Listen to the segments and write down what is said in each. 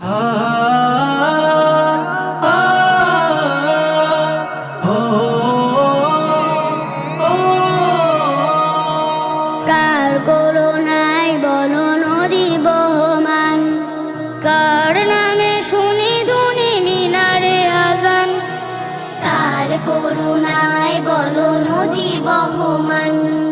কার করোনায় বল নদী কার নামে শুনি ধুনি মিনারে আজান, কার করুণায় বল নদী বহমান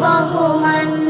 বহমান